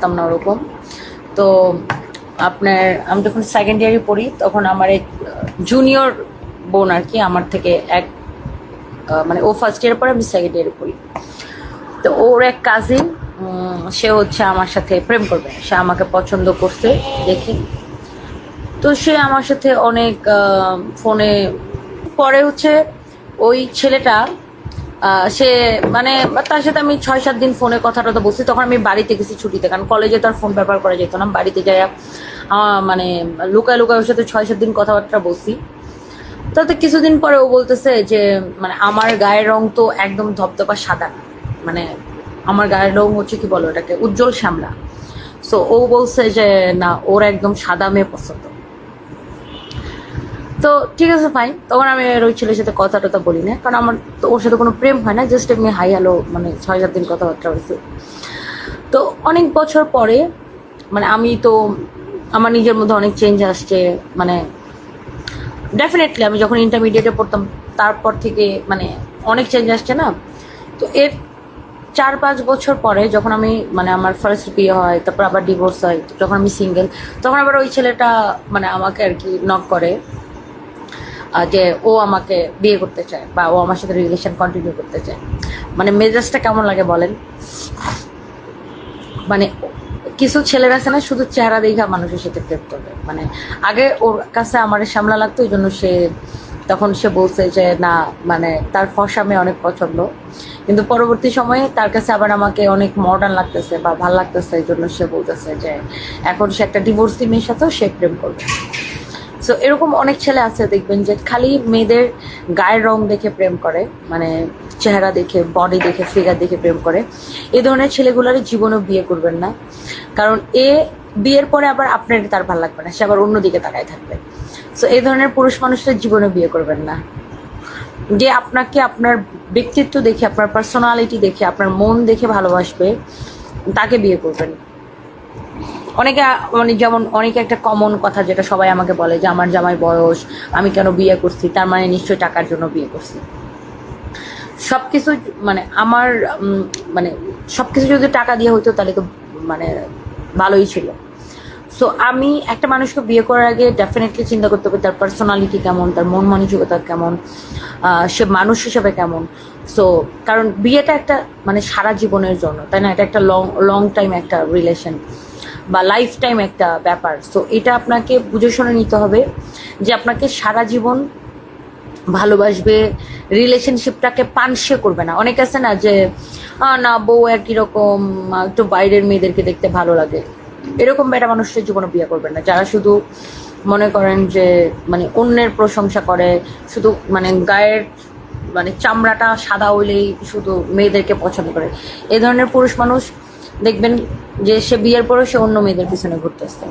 পারতাম না ওরকম। তো আপনার, আমি যখন সেকেন্ড ইয়ারে পড়ি, তখন আমার এক জুনিয়র বোন আর কি আমার থেকে এক মানে ও ফার্স্ট ইয়ার পরে আমি সেকেন্ড ইয়ারে পড়ি। তো ওর এক কাজিন সে হচ্ছে আমার সাথে প্রেম করবে, সে আমাকে পছন্দ করছে দেখি। তো সে আমার সাথে অনেক ফোনে পরে হচ্ছে ওই ছেলেটা সে মানে তার সাথে আমি ছয়, সাত দিন ফোনে কথা টথা বলছি, তখন আমি বাড়িতে গেছি ছুটিতে, কারণ কলেজে তো আর ফোন ব্যবহার করা যেত না বাড়িতে যাই মানে লুকায় লুকায় ওর সাথে ছয়, সাত দিন কথাবার্তা বলছি। তাতে কিছুদিন পরে ও বলতেছে যে মানে আমার গায়ের রং তো একদম ধপধপা সাদা মানে আমার গায়ের রং হচ্ছে কি বলো এটাকে উজ্জ্বল শ্যামলা। সো ও বলছে যে, না, ওর একদম সাদা মেয়ে পছন্দ। তো ঠিক আছে ফাইন তখন আমি আর ওই ছেলের সাথে কথা টথা বলি না, কারণ আমার তো ওর সাথে কোনো প্রেম হয় না জাস্ট এমনি হাই হ্যালো মানে ছয় সাত দিন কথাবার্তা হয়েছে তো অনেক বছর পরে মানে আমি তো, আমার নিজের মধ্যে অনেক চেঞ্জ আসছে মানে ডেফিনেটলি আমি যখন ইন্টারমিডিয়েটে পড়তাম, তারপর থেকে মানে অনেক চেঞ্জ আসছে না। তো এর চার পাঁচ বছর পরে যখন আমি মানে আমার ফার্স্ট বিয়ে হয়, তারপর আবার ডিভোর্স হয়, যখন আমি সিঙ্গেল তখন আবার ওই ছেলেটা মানে আমাকে আর কি নক করে। যে ও আমাকে বিয়ে করতে চায় বা ও আমার সাথে রিলেশন কন্টিনিউ করতে চায়। মানে মেজাজটা কেমন লাগে বলেন? মানে কিছু ছেলেরা আছে না, শুধু চেহারা দেখা মানুষের সাথে প্রেম করবে। মানে আগে ওর কাছে আমার সামলা লাগতো ওই জন্য সে তখন সে বলছে যে, না মানে তার ফর্সা মেয়ে অনেক পছন্দ। কিন্তু পরবর্তী সময়ে তার কাছে আবার আমাকে অনেক মডার্ন লাগতেছে বা ভালো লাগতেছে, এই জন্য সে বলতেছে যে, এখন সে একটা ডিভোর্সি মেয়ের সাথেও সে প্রেম করবে। সো এরকম অনেক ছেলে আছে, দেখবেন যে খালি মেয়েদের গায়ের রং দেখে প্রেম করে মানে চেহারা দেখে বডি দেখে ফিগার দেখে প্রেম করে। এই ধরনের ছেলেগুলোর জীবনেও বিয়ে করবেন না। কারণ এ বিয়ের পরে আবার আপনার তার ভালো লাগবে না, সে আবার অন্যদিকে তাকায় থাকবে। সো এই ধরনের পুরুষ মানুষের জীবনে বিয়ে করবেন না। যে আপনাকে আপনার ব্যক্তিত্ব দেখে, আপনার পার্সোনালিটি দেখে, আপনার মন দেখে ভালোবাসবে, তাকে বিয়ে করবেন। অনেকে মানে যেমন অনেকে একটা কমন কথা যেটা সবাই আমাকে বলে যে, আমার জামাই বয়স, আমি কেন বিয়ে করছি? তার মানে নিশ্চয়ই টাকার জন্য বিয়ে করছি। সব কিছু মানে আমার মানে সব কিছু যদি টাকা দিয়ে হতো তাহলে তো মানে ভালোই ছিল। সো আমি একটা মানুষকে বিয়ে করার আগে ডেফিনেটলি চিন্তা করতে হবে তার পার্সোনালিটি কেমন, তার মন মানসিকতা কেমন সে মানুষ হিসেবে কেমন। সো কারণ বিয়েটা একটা মানে সারা জীবনের জন্য, তাই না? এটা একটা লং লং টাইম একটা রিলেশন বা লাইফ টাইম একটা ব্যাপার। সো এটা আপনাকে বুঝে শুনে নিতে হবে যে আপনাকে সারা জীবন ভালোবাসবে রিলেশনশিপটাকে পানসে করবে না। অনেক আছে না যে না, বউ একই রকম একটু বাইরের মেয়েদেরকে দেখতে ভালো লাগে। এরকম বেটা মানুষের জীবনে বিয়ে করবেন না। যারা শুধু মনে করেন যে মানে অন্যের প্রশংসা করে, শুধু মানে গায়ের মানে চামড়াটা সাদা হইলেই শুধু মেয়েদেরকে পছন্দ করে। এ ধরনের পুরুষ মানুষ দেখবেন যে সে বিয়ের পরে সে অন্য মেয়েদের পিছনে ঘুরতেছে।